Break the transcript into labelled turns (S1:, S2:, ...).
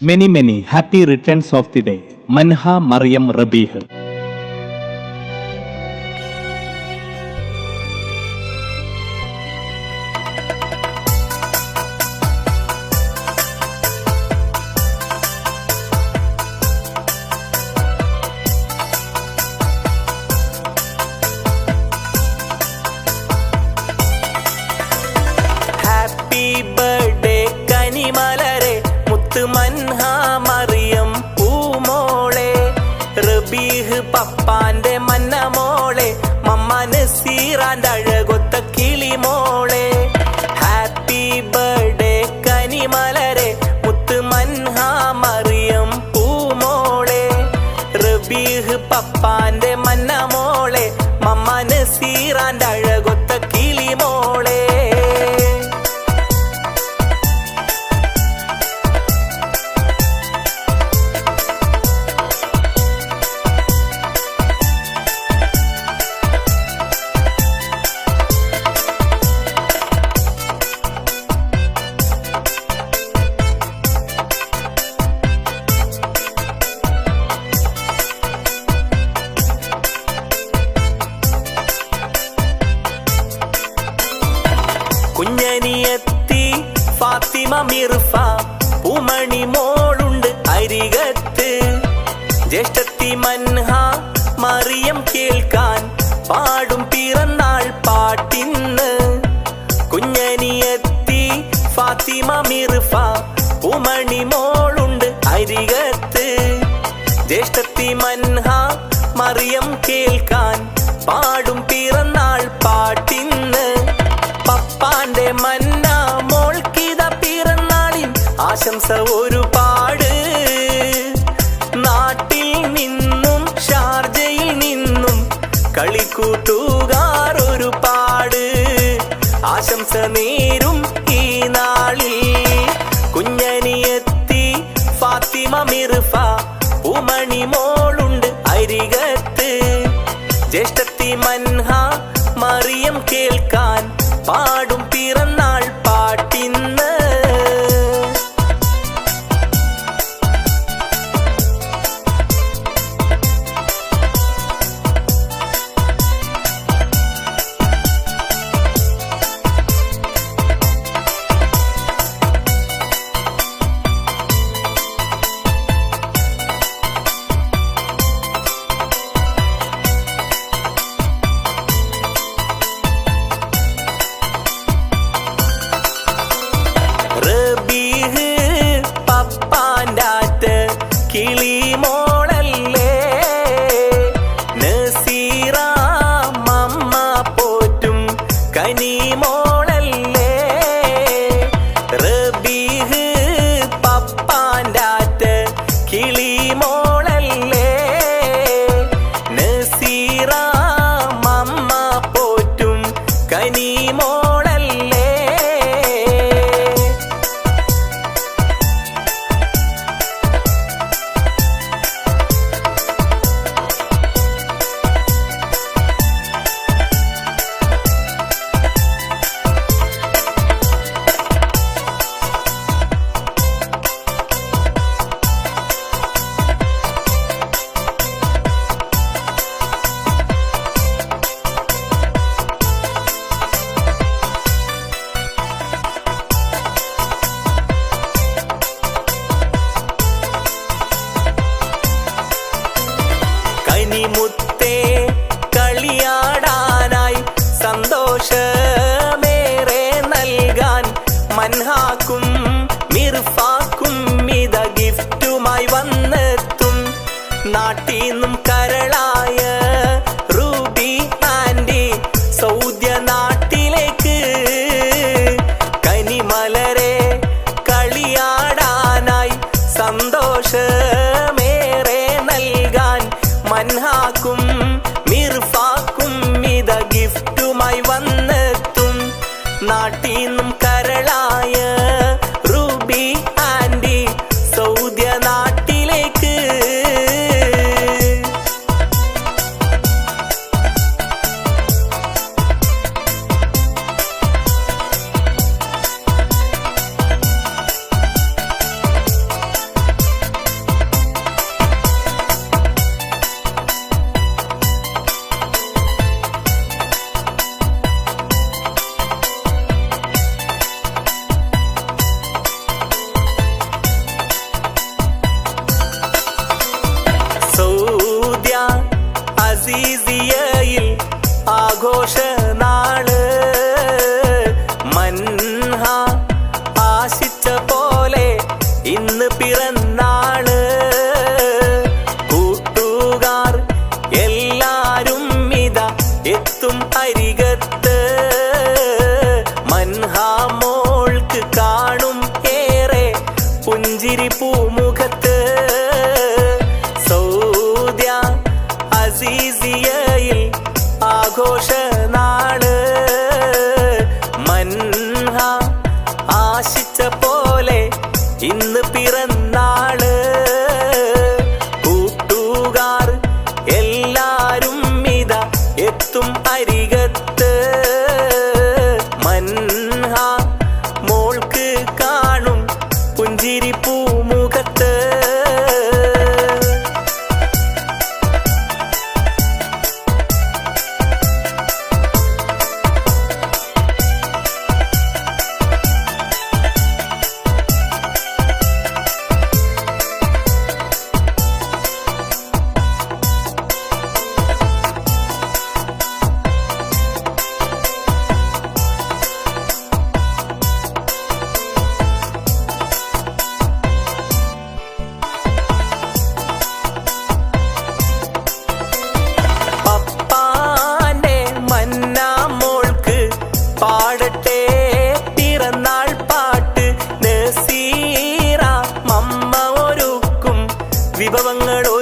S1: Many many happy returns of the day Manha Mariyam Rabeeh
S2: Rabeeh പപ്പാന്റെ മന്ന മോളെ മമ്മ നസീറാന്റെ അഴകൊത്ത കിളി മോളെ. ഹാപ്പി ബർത്ത്ഡേ കനിമലരെ മുത്ത് മൻഹ മറിയം പൂമോളെ. റബീഹ് പപ്പാന്റെ മന്ന മോളെ മമ്മ നസീറാന്റെ മോളുണ്ട് അരികത്ത്. ജ്യേഷ്ഠത്തി മൻഹ മറിയം കേൾക്കാൻ പാടും പിറന്നാൾ പാട്ടിന്ന്. കുഞ്ഞനിയെത്തി ഫാത്തിമ മിർഫ ഉമണി മോളുണ്ട് അരികത്ത്. ജ്യേഷ്ഠത്തി മൻഹ മറിയം കേൾക്കാൻ ആശംസ ഒരു പാട് നാട്ടിൽ നിന്നും ഷാർജയിൽ നിന്നും കളിക്കൂട്ടുകാർ ഒരുപാട്. ആശംസ നേരും amor വീട്ടും അരികത്ത് മൻഹാമോൾക്ക് കാണും ഏറെ പുഞ്ചിരി പൂമുഖത്ത്. സൗദ്യ അസീസിയയിൽ ആഘോഷനാ വിഭവങ്ങളോ